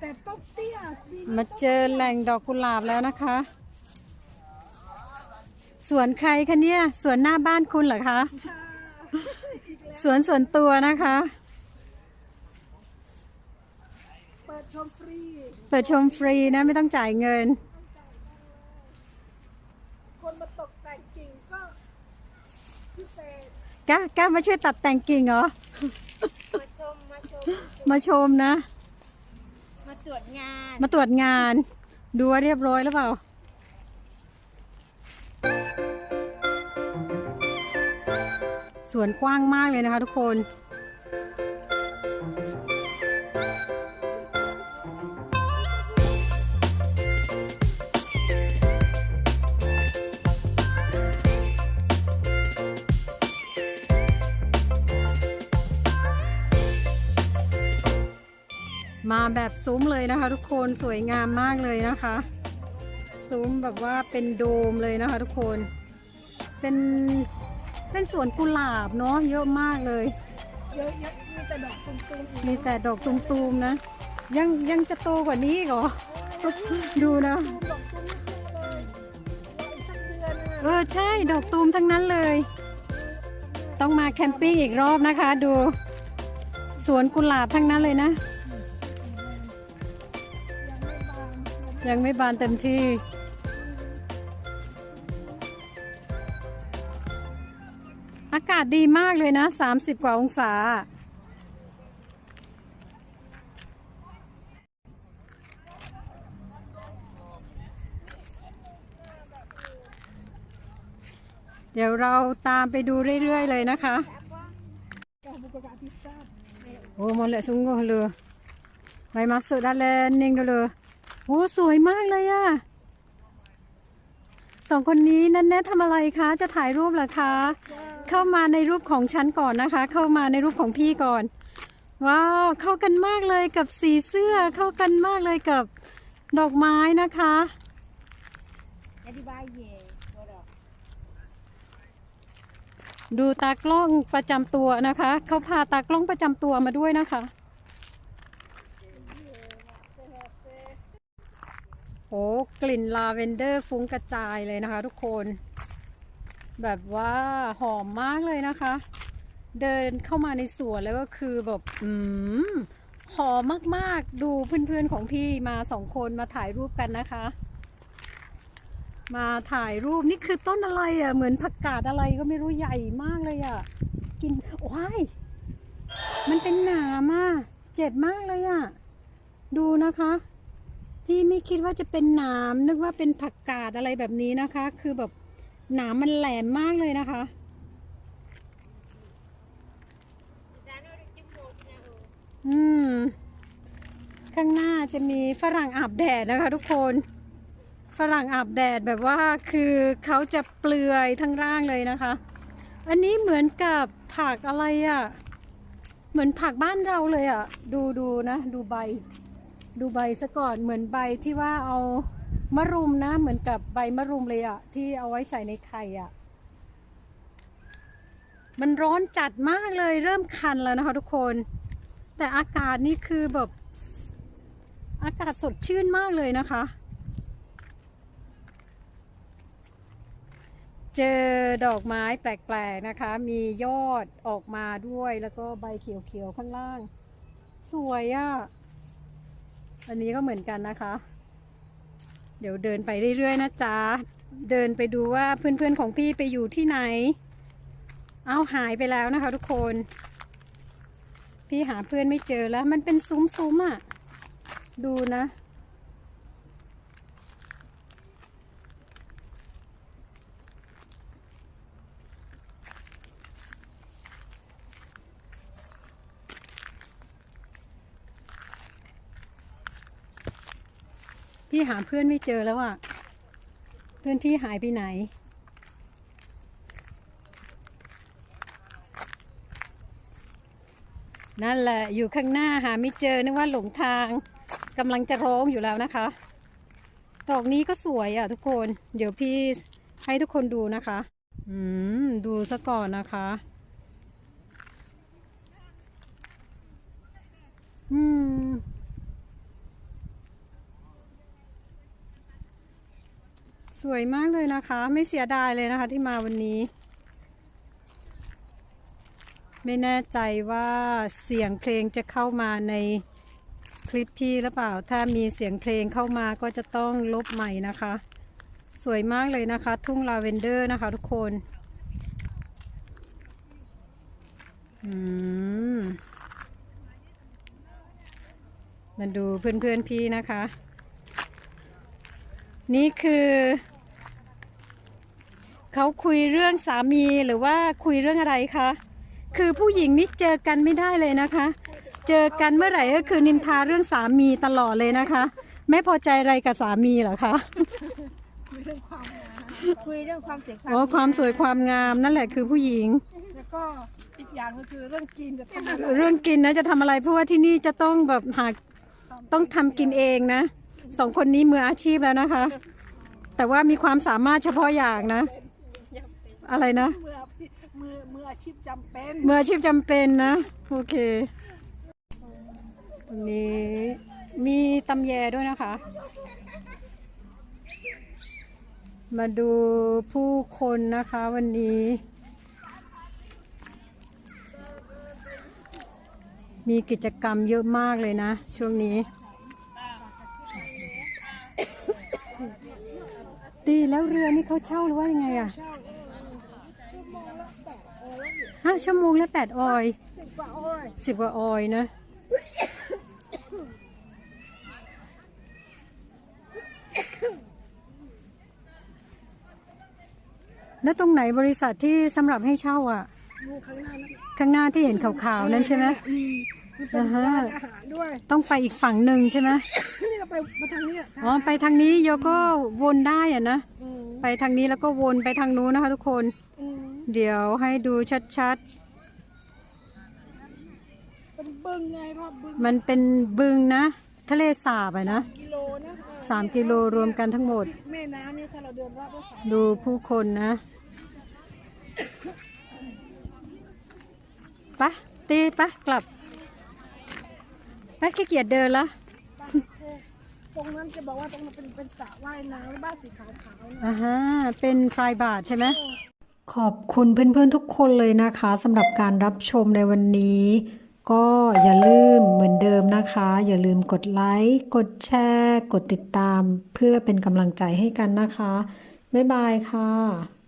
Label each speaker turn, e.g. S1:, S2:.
S1: แต่ต้องเตี้ยปีนี้
S2: มาเจอแหล่งดอกกุหลาบแล้วนะคะ สวนใครคะเนี่ย สวนหน้าบ้านคุณเหรอคะ
S1: ค่ะ
S2: สวนส่วนตัวนะคะ
S1: เปิดชมฟรี
S2: เปิดชมฟรีนะไม่ต้องจ่ายเงิน
S1: คนมาตกแต่งกิ่งก็พิเศษ
S2: กล้ากล้ามาช่วยตัดแต่งกิ่งเหรอ
S1: มาชม มาชม
S2: มาชมนะ
S1: มา ตรวจงาน
S2: มาตรวจงาน ดูว่าเรียบร้อยหรือเปล่าสวนกว้างมากเลยนะคะทุกคน มาแบบซุ้มเลยนะคะ ทุกคนสวยงามมากเลยนะคะ ซุ้มแบบว่าเป็นโดมเลยนะคะ ทุกคน เป็นเป็นสวนกุหลาบเนาะเยอะมากเลย
S1: เยอะแยะมีแต่ดอกตุ้มๆอีก
S2: มีแต่ดอกตูมๆนะ ยังยังจะโตกว่านี้อีกเหรอดูนะ
S1: ตูมดอกตุ้มนี่เลยรออีกสักเดือน
S2: เอ
S1: อะ
S2: อใช่ดอกตูมทั้งนั้นเลย ต้องมาแคมปิ้งอีกรอบนะคะ ดูสวนกุหลาบทั้งนั้นเลยนะ
S1: ยังไม่บาน
S2: เต็มที่ อากาศดีมากเลยนะ 30 กว่าองศา เดี๋ยวเราตามไปดูเรื่อย ๆ เลยนะคะ
S1: กาบุกกะทิซ่า
S2: Oh, molek sungguh lu. Mai masuk dalam ning dulu. Oh, สวยมากเลยอะสองคนนี้นั่นแน่ทำอะไรคะ จะถ่ายรูปเหรอคะ เข้ามาในรูปของฉันก่อนนะคะ เข้ามาในรูปของพี่ก่อน ว้าว เข้ากันมากเลยกับสีเสื้อ เข้ากันมากเลยกับดอกไม้นะคะดูตากล้องประจำตัวนะคะ เขาพาตากล้องประจำตัวมาด้วยนะคะ โอ้กลิ่นลาเวนเดอร์ฟุ้งกระจายเลยนะคะ ทุกคน แบบว่าหอมมากเลยนะคะ เดินเข้ามาในสวนแล้วก็คือแบบอืมหอมมากๆ ดูเพื่อนๆของพี่มาสองคนมาถ่ายรูปกันนะคะ มาถ่ายรูปนี่คือต้นอะไรอะเหมือนผักกาดอะไรก็ไม่รู้ใหญ่มากเลยอะ กินว้ายมันเป็นหนามอะเจ็บมากเลยอะ ดูนะคะ พี่ไม่คิดว่าจะเป็นหนามนึกว่าเป็นผักกาดอะไรแบบนี้นะคะ คือแบบหนามมันแหลมมากเลยนะคะ อืม ข้างหน้าจะมีฝรั่งอาบแดดนะคะ ทุกคน ฝรั่งอาบแดดแบบว่าคือเขาจะเปลือยทั้งร่างเลยนะคะ อันนี้เหมือนกับผักอะไรอะ่ะ เหมือนผักบ้านเราเลยอะ่ะ ดูดูนะ ดูใบ ดูใบซะก่อนเหมือนใบที่ว่าเอามะรุมนะ เหมือนกับใบมะรุมเลยอะ่ะที่เอาไว้ใส่ในไข่อะมันร้อนจัดมากเลยเริ่มคันแล้วนะคะทุกคน แต่อากาศนี่คือแบบอากาศสดชื่นมากเลยนะคะ เจอดอกไม้แปลกๆนะคะ มียอดออกมาด้วยแล้วก็ใบเขียวๆข้างล่าง สวยอะ่ะ อันนี้ก็เหมือนกันนะคะ เดี๋ยวเดินไปเรื่อยๆนะจ๊ะ เดินไปดูว่าเพื่อนๆของพี่ไปอยู่ที่ไหน เอาหายไปแล้วนะคะ ทุกคน พี่หาเพื่อนไม่เจอแล้ว มันเป็นซุ้มๆอะ ดูนะ พี่หาเพื่อนไม่เจอแล้วอะเพื่อนพี่หายไปไหน นั่นแหละอยู่ข้างหน้าหาไม่เจอนึกว่าหลงทางกำลังจะร้องอยู่แล้วนะคะดอกนี้ก็สวยอะทุกคน เดี๋ยวพี่ให้ทุกคนดูนะคะ อืม ดูซะก่อนนะคะ อืม วยมากเลยนะคะ ไม่เสียดายเลยนะคะที่มาวันนี้ ไม่แน่ใจว่าเสียงเพลงจะเข้ามาในคลิปพี่หรือเปล่า ถ้ามีเสียงเพลงเข้ามาก็จะต้องลบใหม่นะคะ สวยมากเลยนะคะ ทุ่งลาเวนเดอร์นะคะทุกคนอืมมาดูเพื่อนๆพี่นะคะ นี่คือ เขาคุยเรื่องสามีหรือว่าคุยเรื่องอะไรคะ คือผู้หญิงนี่เจอกันไม่ได้เลยนะคะ เจอกันเมื่อไหร่ก็คือนินทาเรื่องสามีตลอดเลยนะคะ ไม่พอใจอะไรกับสามีเหรอคะ
S1: คุยเรื่องความงามคุยเรื่องความเสีย
S2: อ๋อความสวยความงามนั่นแหละคือผู้หญิง
S1: แล้วก็อีกอย่างก็คือเรื่องกินจะทำอะไร
S2: เรื่องกินนะจะทำอะไรเพราะว่าที่นี่จะต้องแบบหาต้องทำกินเองนะสองคนนี้มืออาชีพแล้วนะคะ แต่ว่ามีความสามารถเฉพาะอย่างนะ อะไรนะ
S1: มือมือมืออาชีพจำเป็น
S2: มืออาชีพจำเป็นนะ โอเคตรงนี้มีตำแยด้วยนะคะ มาดูผู้คนนะคะวันนี้ มีกิจกรรมเยอะมากเลยนะ ช่วงนี้ ตีแล้วเรือนี่เขาเช่าหรือว่ายังไงอะ
S1: เช่าชั่วโมง ละแปดโอ้ย
S2: ฮะชั่วโมงละแปดออย
S1: สิบกว่าโอ้ย
S2: สิบกว่าออยนะแล้วตรงไหนบริษัทที่สำหรับให้เช่าอะ
S1: ดูข้างหน้านั่น
S2: ข้างหน้าที่เห็นขาวๆนั่นใช่ไหม
S1: อืมมันเป็น
S2: อ่าฮะ
S1: ร้านอาหารด้วย
S2: ต้องไปอีกฝั่งหนึ่งใช่ไหม
S1: นี่เราไปมาทางนี้ะ
S2: อ๋อไปทางนี้โยก็วนได้อะนะ
S1: อืม
S2: ไปทางนี้แล้วก็วนไปทางนู้นนะคะทุกคน
S1: อืม
S2: เดี๋ยวให้ดูชัด
S1: เป็นบึงไงรอบบึง
S2: ๆ มันเป็นบึงนะ ทะเลสาบอะนะ
S1: กิโลนะ
S2: สามกิโลรวมกันทั้งหมด
S1: แม่น้ำนี่ถ้าเราเดินรอบก็สาม
S2: ดูผู้คนนะไปะตีไปะกลับไปขี้เกียจเดินละ
S1: ตรงนั้นจะบอกว่าตรงนั้นเป็นเป็นสระว่ายน้ำแล้วบ้านสีขาวๆนะ
S2: อ่าฮะเป็นฟรายบาทใช่ไหม ขอบคุณเพื่อนๆทุกคนเลยนะคะสำหรับการรับชมในวันนี้ ก็อย่าลืมเหมือนเดิมนะคะ อย่าลืมกดไลค์กดแชร์ กดติดตาม เพื่อเป็นกำลังใจให้กันนะคะ บ๊ายบายค่ะ